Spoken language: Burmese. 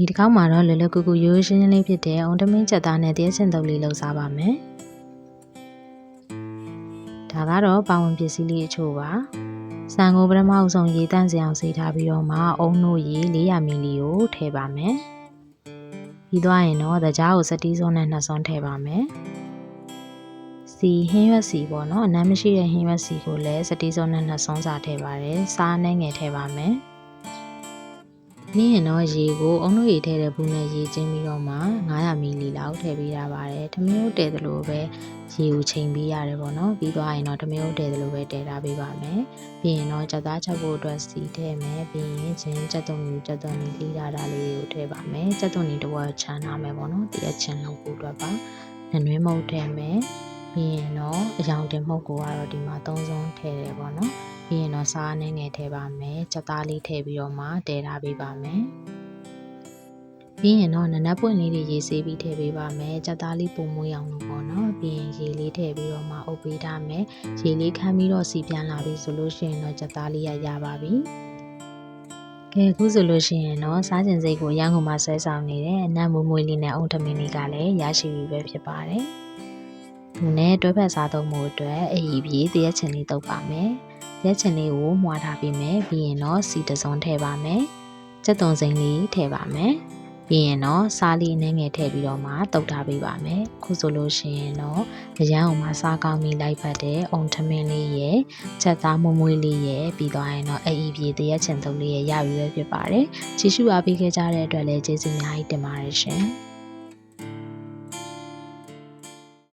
ဒီတစ်ခေါက်မှာတော့လွယ်လွယ်ကူကူရိုးရိုးရှင်းရှင်းလေးဖြစ်တဲ့အောင်တမင်းချက်သားနဲ့တရက်စင်တုပ်လေးလှုပ်စားပါမယ်ဒါကတော့ပါဝင်ပစ္စည်းလေးအချို့ပါစံကိုပထမအဆုံးရေတန့်စအောင်စေထားပြီးတော့မှအုံနို့ရေ400မီလီကိုထည့်ပါမယ်ပြီးသွားရင်တော့တကြားကိုစတီးစုံနဲ့နှစ်စုံထည့်ပါမယ်စီဟင်းရွက်စီပေါ့နော်အနမ်းမရှိတဲ့ဟင်းရွက်စီကိုလည်းစတီးစုံနဲ့နှစ်စုံစာထည့်ပါတယ်စားနဲ့ငယ်ထည့်ပါမယ် ပြီးရင်တော့ရေကိုအုံလို့ရေထည့်တဲ့ဘူးနဲ့ရေချင်းပြီးတော့မှ900မီလီလောက်ထည့်ပေးရပါတယ်။ထမင်းဦးတည်သလိုပဲရေကိုချိန်ပေးရတယ်ပေါ့နော်။ပြီးသွားရင်တော့ထမင်းဦးတည်သလိုပဲတည်ထားပေးပါမယ်။ပြီးရင်တော့ကြက်သားချက်ဖို့အတွက်စီထည့်မယ်။ပြီးရင်ချင်းကြက်သွန်ကြီးကြက်သွန်ကြီးလေးလာတာလေးကိုထည့်ပါမယ်။ကြက်သွန်ကြီးတစ်ဝက်ချမ်းထားမယ်ပေါ့နော်။တရက်ချင်းလောက်ဖို့အတွက်ပါ။နနွေးမုတ်ထည့်မယ်။ ပြီးရင်တော့အယောင်တင်မှုတ်ကိုကတော့ဒီမှာ၃စုံထည့်တယ်ပေါ့နော်။ပြီးရင်တော့စားအနေငယ်ထည့်ပါမယ်။ချက်သားလေးထည့်ပြီးတော့မှတည်ထားပေးပါမယ်။ပြီးရင်တော့နနက်ပွင့်လေးတွေရေးဆေးပြီးထည့်ပေးပါမယ်။ချက်သားလေးပုံမွေးအောင်လို့ပေါ့နော်။ပြီးရင်ရေလေးထည့်ပြီးတော့မှအုပ်ပေးထားမယ်။ရေလေးခမ်းပြီးတော့စီပြန်လာပြီဆိုလို့ရှိရင်တော့ချက်သားလေးရရပါပြီ။ကဲအခုဆိုလို့ရှိရင်တော့စားကျင်စိတ်ကိုရန်ကုန်မှာဆွဲဆောင်နေတဲ့အနံ့မွေးမွေးလေးနဲ့အုံထမင်းလေးကလည်းရရှိပြီပဲဖြစ်ပါတယ်။ ဒီနေ့တွဲဖက်စားသုံးမှုအတွက်အည်ပြေးတရက်ချင်လေးတုပ်ပါမယ်။ရက်ချင်လေးကိုမွာထားပေးမယ်ပြီးရင်တော့စီတစုံထည့်ပါမယ်ကြက်သွန်စိမ့်လေးထည့်ပါမယ်ပြီးရင်တော့စားလေးနည်းငယ်ထည့်ပြီးတော့မှတုတ်ထားပေးပါမယ်ခုဆိုလို့ရှိရင်တော့အရန်အောင်မှစားကောင်းပြီးလိုက်ပတ်တဲ့အုံထမင်းလေးရဲ့ချက်သားမွမွေးလေးရဲ့ပြီးသွားရင်တော့အအီပြေတရက်ချင်တုပ်လေးရဲ့ရပြီပဲဖြစ်ပါတယ်ချီရှုအားပေးခဲ့ကြတဲ့အတွက်လည်းကျေးဇူးအများကြီးတင်ပါတယ်ရှင်